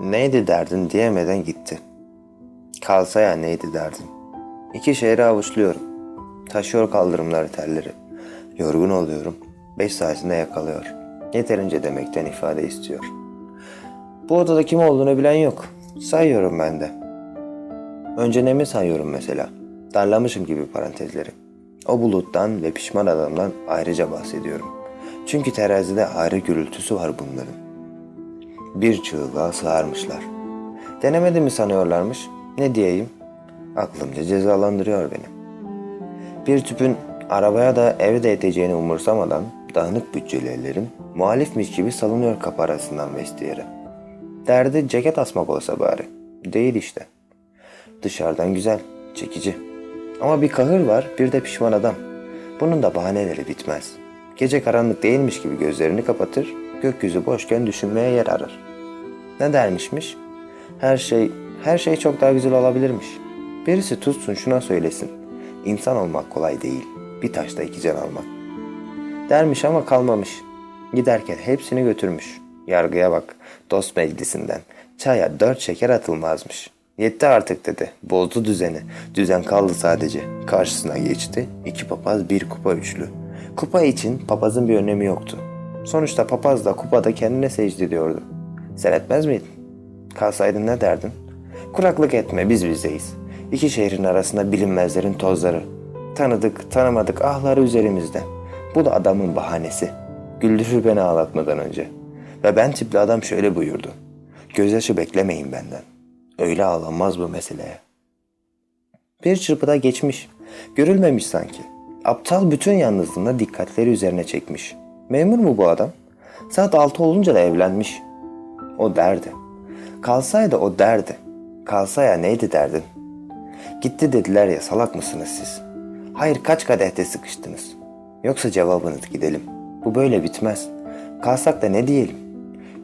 Neydi derdin diyemeden gitti. Kalsa ya neydi derdin. İki şehri avuçluyorum. Taşıyor kaldırımları telleri. Yorgun oluyorum. Beş saatinde yakalıyor. Yeterince demekten ifade istiyor. Bu odada kim olduğunu bilen yok. Sayıyorum ben de. Önce nemi sayıyorum mesela. Darlamışım gibi parantezleri. O buluttan ve pişman adamdan ayrıca bahsediyorum. Çünkü terazide ayrı gürültüsü var bunların. Bir çığlığa sığarmışlar. Denemedi mi sanıyorlarmış? Ne diyeyim? Aklımca cezalandırıyor beni. Bir tüpün arabaya da eve de edeceğini umursamadan dağınık bütçeli ellerim muhalifmiş gibi salınıyor kapı arasından vestiyere. Derdi ceket asmak olsa bari. Değil işte. Dışarıdan güzel, çekici. Ama bir kahır var, bir de pişman adam. Bunun da bahaneleri bitmez. Gece karanlık değilmiş gibi gözlerini kapatır, gökyüzü boşken düşünmeye yer arar. Ne dermişmiş? Her şey, her şey çok daha güzel olabilirmiş. Birisi tutsun şuna söylesin. İnsan olmak kolay değil. Bir taşta iki can almak. Dermiş ama kalmamış. Giderken hepsini götürmüş. Yargıya bak. Dost meclisinden. Çaya dört şeker atılmazmış. Yetti artık dedi. Bozdu düzeni. Düzen kaldı sadece. Karşısına geçti. İki papaz bir kupa üçlü. Kupa için papazın bir önemi yoktu. Sonuçta papaz da kupada kendine secde ediyordu. Sen etmez miydin? Kalsaydın ne derdin? Kuraklık etme biz bizdeyiz. İki şehrin arasında bilinmezlerin tozları. Tanıdık tanımadık ahları üzerimizde. Bu da adamın bahanesi. Güldürür beni ağlatmadan önce. Ve ben tipli adam şöyle buyurdu. Gözyaşı beklemeyin benden. Öyle ağlanmaz bu meseleye. Bir çırpıda geçmiş. Görülmemiş sanki. Aptal bütün yalnızlığında dikkatleri üzerine çekmiş. Memur mu bu adam? Saat altı olunca da evlenmiş. O derdi. Kalsaydı o derdi. Kalsa ya neydi derdin? Gitti dediler ya salak mısınız siz? Hayır kaç kadehte sıkıştınız? Yoksa cevabınız gidelim. Bu böyle bitmez. Kalsak da ne diyelim?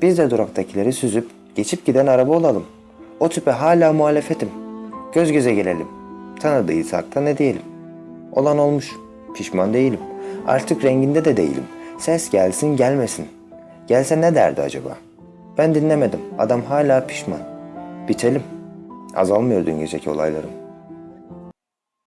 Biz de duraktakileri süzüp geçip giden araba olalım. O tüpe hala muhalefetim. Göz göze gelelim. Tanıdıysak da ne diyelim? Olan olmuş. Pişman değilim. Artık renginde de değilim. Ses gelsin gelmesin. Gelse ne derdi acaba? Ben dinlemedim. Adam hala pişman. Bitelim. Azalmıyor dün geceki olaylarım.